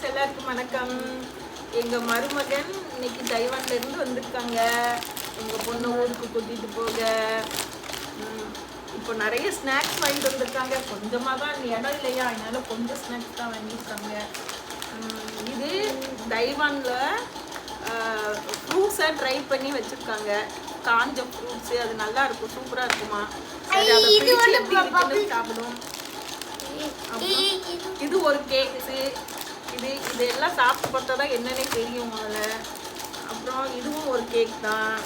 Friends எல்லாருக்கும் வணக்கம். எங்கள் மருமகன் இன்னைக்கு தைவான்ல இருந்து வந்திருக்காங்க. எங்கள் பொண்ணு ஊருக்கு கூட்டிகிட்டு போக. இப்போ நிறைய ஸ்நாக்ஸ் வாங்கிட்டு வந்திருக்காங்க. கொஞ்சமாக தான் இடம் இல்லையா? அதனால கொஞ்சம் ஸ்நாக்ஸ் தான் வாங்கியிருக்காங்க. இது தைவானில் ஃப்ரூட்ஸை ட்ரை பண்ணி வச்சுருக்காங்க. காஞ்ச ஃப்ரூட்ஸு அது நல்லா இருக்கும். சூப்பராக இருக்குமா? சரி அதை ஒண்ணு எப்படி சாப்பிடும் இது ஒரு கேக்ஸு இதெல்லாம் சாப்பிட்டு பார்த்தா தான் என்னன்னே தெரியும் அதில். அப்புறம் இதுவும் ஒரு கேக் தான்.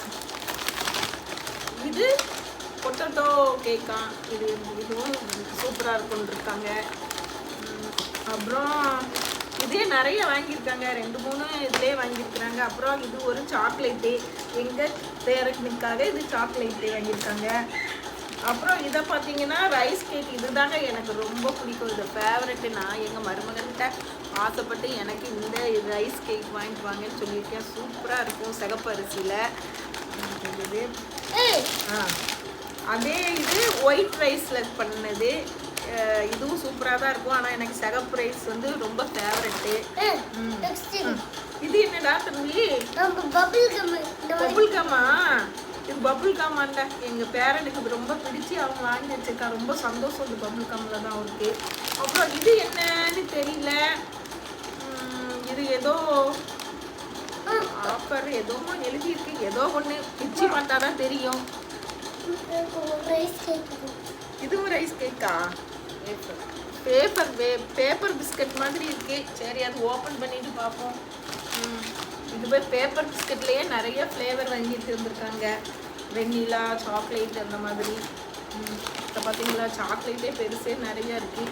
இது பொட்டட்டோ கேக்கா இது இதுவும் சூப்பராக இருக்கும்னு இருக்காங்க. அப்புறம் இதே நிறைய வாங்கியிருக்காங்க. ரெண்டு மூணு இதிலே வாங்கியிருக்கிறாங்க. அப்புறம் இது ஒரு சாக்லேட்டு எங்கள் பேரனுக்காக இது சாக்லேட்டு வாங்கியிருக்காங்க. அப்புறம் இதை பார்த்தீங்கன்னா ரைஸ் கேக் இதுதாங்க எனக்கு ரொம்ப பிடிக்கும். இது ஃபேவரெட்டு நான் எங்கள் மருமகன்கிட்ட ஆசைப்பட்டு எனக்கு இந்த ரைஸ் கேக் வாங்கிட்டு வாங்கன்னு சொல்லியிருக்கேன். சூப்பராக இருக்கும் சிகப்பு அரிசியில். இது ஏய், ஆ. அதே இது ஒயிட் ரைஸில் பண்ணது. இதுவும் சூப்பராக தான் இருக்கும். ஆனால் எனக்கு சிகப்பு ரைஸ் வந்து ரொம்ப ஃபேவரெட்டு இது. இது என்னடா தம்பி? bubble மாதிரி பபுள் காமா இது காமாண்ட எங்கள் பேரனுக்கு இது ரொம்ப பிடிச்சி அவங்க வாங்கி வச்சிருக்கான் ரொம்ப சந்தோஷம் இந்த பபுள் காமில் தான் அவருக்கு. அப்புறம் இது என்னன்னு தெரியல. இது ஏதோ ஆஃபர் ஏதோ எழுதியிருக்கு. ஏதோ ஒன்று பிச்சு பார்த்தா தான் தெரியும். இது. இதுவும் ரைஸ் கேக்கா பேப்பர் பேப்பர் பிஸ்கட் மாதிரி இருக்கு. சரி அது ஓப்பன் பண்ணிட்டு பார்ப்போம். இது போய் பேப்பர் பிஸ்கட்லேயே நிறைய ஃப்ளேவர் வாங்கிட்டு இருந்திருக்காங்க. வெண்ணிலா சாக்லேட் அந்த மாதிரி. இப்போ பார்த்தீங்களா சாக்லேட்டே பெருசே நிறைய இருக்கு.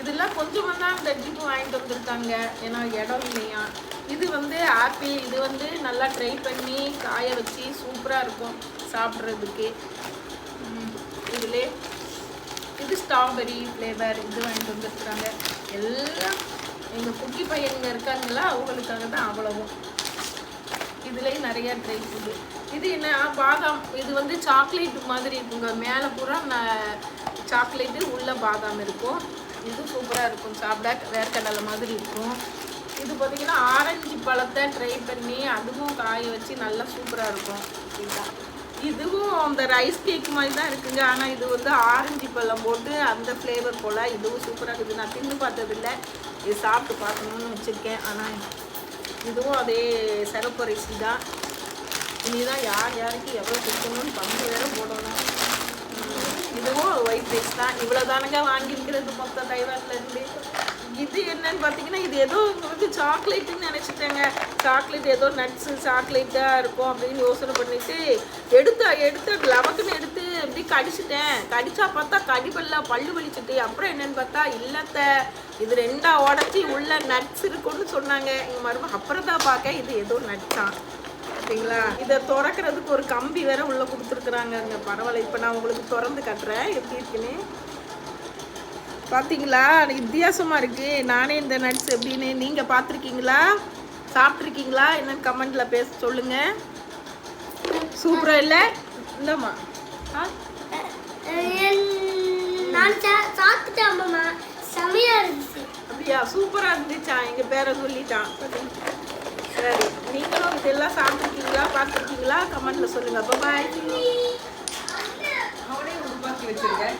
இதெல்லாம் கொஞ்சமாக தான் அந்த ஜிப்பு வாங்கிட்டு வந்திருக்காங்க. ஏன்னா இடம் இல்லையா. இது வந்து ஆப்பிள். இது வந்து நல்லா ட்ரை பண்ணி காய வச்சு சூப்பராக இருக்கும் சாப்பிட்றதுக்கு ம். இதுலே இது ஸ்ட்ராபெரி ஃப்ளேவர் இது வாங்கிட்டு வந்துருக்குறாங்க. எல்லாம் எங்கள் குட்டி பையனுங்க இருக்காங்களா அவங்களுக்காக தான் அவ்வளவும். இதுலேயும் நிறைய ட்ரை ஃபுட்டு இது என்ன பாதாம் இது வந்து சாக்லேட் மாதிரி இருக்குங்க. மேலே பூரா சாக்லேட்டு உள்ள பாதாம் இருக்கும். இது சூப்பராக இருக்கும் சாப்பிட. வேர்க்கடலை மாதிரி இருக்கும். இது பார்த்தீங்கன்னா ஆரஞ்சு பழத்தை ட்ரை பண்ணி அதுவும் காய வச்சு நல்லா சூப்பராக இருக்கும். இதுதான். இதுவும் அந்த ரைஸ் கேக் மாதிரி தான் இருக்குங்க. ஆனால் இது வந்து ஆரஞ்சு பழம் போட்டு அந்த ஃப்ளேவர் போல் இதுவும் சூப்பராக இருக்குது. நான் தின்னு பார்த்ததில்ல. இது சாப்பிட்டு பார்க்கணும்னு வச்சுருக்கேன். ஆனால் இதுவும் அதே சிறப்பு அரிசி தான். இனிதான் யார் யாருக்கு எவ்வளோ கொடுக்கணும்னு பங்கு வேற போடணும். இதுவும் ஒயிட் ரைஸ் தான். இவ்வளோ தானுங்க வாங்கியிருக்கிறது மொத்தம் டைவர்லேருந்து இது என்னன்னு பார்த்தீங்கன்னா இது ஏதோ இங்கே வந்து சாக்லேட்டுன்னு நினச்சிட்டேங்க. சாக்லேட் ஏதோ நட்ஸு சாக்லேட்டாக இருக்கும் அப்படின்னு யோசனை பண்ணிட்டு எடுத்த எடுத்து லவக்குன்னு எடுத்து அப்படி கடிச்சிட்டேன். கடிச்சா பார்த்தா கடிபல்ல பல்லு வலிச்சுட்டு. அப்புறம் என்னன்னு பார்த்தா இல்லத்த இது ரெண்டா உடச்சி உள்ள நட்ஸ் இருக்குன்னு சொன்னாங்க. எங்கள் மருமகள் அப்புறம் தான் பார்க்க இது ஏதோ நட்ஸான் பார்த்தீங்களா இதை திறக்கிறதுக்கு ஒரு கம்பி வேற உள்ளே கொடுத்துருக்குறாங்க பரவாயில்ல இப்போ நான் உங்களுக்கு திறந்து கட்டுறேன். எப்படி இருக்குன்னு? பார்த்தீங்களா வித்தியாசமா இருக்கு. நானே இந்த நட்ஸ் எப்படின்னு நீங்க பார்த்துருக்கீங்களா சாப்பிட்ருக்கீங்களா என்னன்னு கமெண்ட்ல பேச சொல்லுங்க. சூப்பரா இல்லை? இல்லைம்மா நான் சா- சாப்பிட்டுட்டேன் அம்மா. செமையா இருந்துச்சு. அப்படியா? சூப்பரா இருந்துச்சா? எங்க பேரை சொல்லிட்டான். சரி நீங்களும் இதெல்லாம் சாப்பிட்ருக்கீங்களா பார்த்துருக்கீங்களா கமெண்ட்ல சொல்லுங்க. பாய் அவனே உருவாக்கி வச்சிருக்கேன்